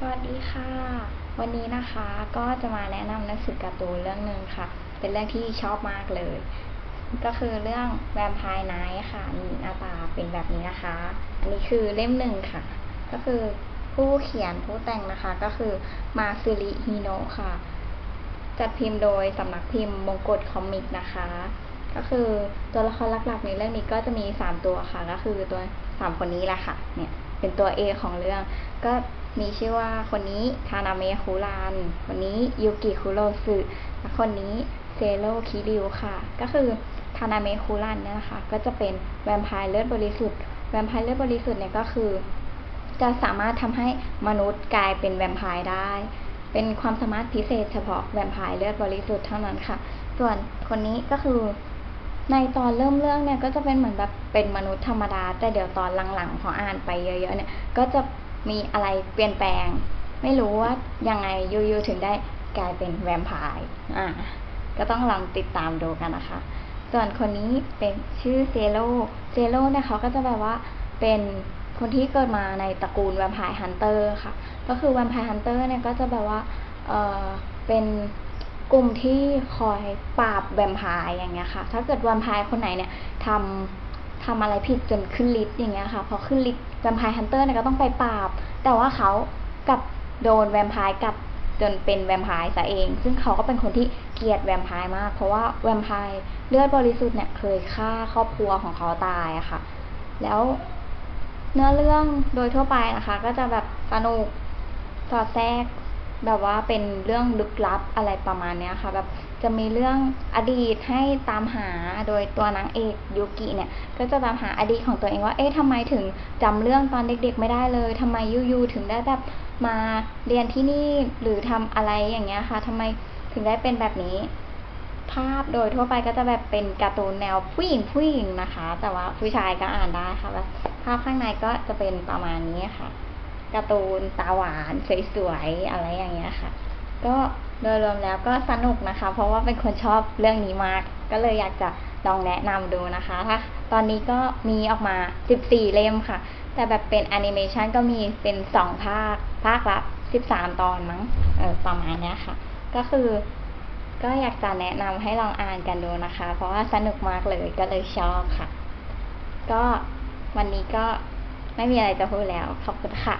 สวัสดีค่ะ วันนี้นะคะก็จะมาแนะนำหนังสือการ์ตูนเรื่องหนึ่งค่ะ เป็นเรื่องที่ชอบมากเลย ก็คือเรื่องแวมไพร์ไนท์ค่ะนี่หน้าตาเป็นแบบนี้นะคะ อันนี้คือเล่มหนึ่งค่ะ ก็คือผู้เขียนผู้แต่งนะคะก็คือมาซึริฮิโนะค่ะ จัดพิมพ์โดยสำนักพิมพ์มงกฎคอมิกนะคะ ก็คือตัวละครหลักๆในเรื่องนี้ก็จะมีสามตัวค่ะ ก็คือตัวสามคนนี้แหละค่ะ เนี่ยเป็นตัวเอของเรื่องก็ มีชื่อว่าคนนี้ทานาเมะคุรันคนนี้ยูกิคุโรสึและคนนี้เซโรคิริวค่ะ ก็คือทานาเมะคุรันเนี่ยนะคะ ก็จะเป็นแวมไพร์เลือดบริสุทธิ์ แวมไพร์เลือดบริสุทธิ์เนี่ยก็คือ จะสามารถทำให้มนุษย์กลายเป็นแวมไพร์ได้ เป็นความสามารถพิเศษเฉพาะแวมไพร์เลือดบริสุทธิ์เท่านั้นค่ะ ส่วนคนนี้ก็คือ ในตอนเริ่มเรื่องเนี่ยก็จะเป็นเหมือนแบบเป็นมนุษย์ธรรมดา แต่เดี๋ยวตอนหลังๆพออ่านไปเยอะๆเนี่ย ก็จะ มีอะไรเปลี่ยนแปลง ไม่รู้ว่ายังไงยูๆถึงได้กลายเป็นแวมไพร์อ่าก็ต้องลองติดตามดูกันนะคะ ส่วนคนนี้เป็นชื่อเซโลเซโลเนี่ยเขาก็จะแบบว่าเป็นคนที่เกิดมาในตระกูลแวมไพร์ฮันเตอร์ค่ะ ก็คือแวมไพร์ฮันเตอร์เนี่ยก็จะแบบว่า เออเป็นกลุ่มที่คอยปราบแวมไพร์อย่างเงี้ยค่ะ ถ้าเกิดแวมไพร์คนไหนเนี่ยทำ ทำอะไรผิดจนขึ้นลิสต์อย่างเงี้ยค่ะ พอขึ้นลิสต์แวมไพร์ฮันเตอร์เนี่ยก็ต้องไปปราบ แต่ว่าเขากับโดนแวมไพร์กับจนเป็นแวมไพร์ซะเอง ซึ่งเขาก็เป็นคนที่เกลียดแวมไพร์มาก เพราะว่าแวมไพร์เลือดบริสุทธิ์เนี่ยเคยฆ่าครอบครัวของเขาตายอะค่ะ แล้วเนื้อเรื่องโดยทั่วไปนะคะ ก็จะแบบสนุกสอดแทรก แบบว่าเป็นเรื่องลึกลับอะไรประมาณเนี้ยค่ะแบบจะมีเรื่องอดีตให้ตามหาโดยตัวนางเอกยูกิเนี่ย ก็จะตามหาอดีตของตัวเองว่าเอ๊ะทำไมถึงจำเรื่องตอนเด็กๆไม่ได้เลยทำไมยูๆถึงได้แบบมาเรียนที่นี่หรือทำอะไรอย่างเงี้ยค่ะทำไมถึงได้เป็นแบบนี้ ภาพโดยทั่วไปก็จะแบบเป็นการ์ตูนแนวผู้หญิงผู้หญิงนะคะ แต่ว่าผู้ชายก็อ่านได้ค่ะแบบภาพข้างในก็จะเป็นประมาณนี้ค่ะ การ์ตูนตาหวานสวยๆอะไรอย่างเงี้ยค่ะ ก็โดยรวมแล้วก็สนุกนะคะ เพราะว่าเป็นคนชอบเรื่องนี้มาก ก็เลยอยากจะลองแนะนำดูนะคะถ้าตอนนี้ก็มีออกมา 14 เล่มค่ะ แต่แบบเป็นแอนิเมชันก็มีเป็น 2 ภาค ภาคละ 13 ตอนมั้งเออประมาณเนี้ยค่ะ ก็คือก็อยากจะแนะนำให้ลองอ่านกันดูนะคะ เพราะว่าสนุกมากเลยก็เลยชอบค่ะ ก็วันนี้ก็ไม่มีอะไรจะพูดแล้ว ขอบคุณค่ะ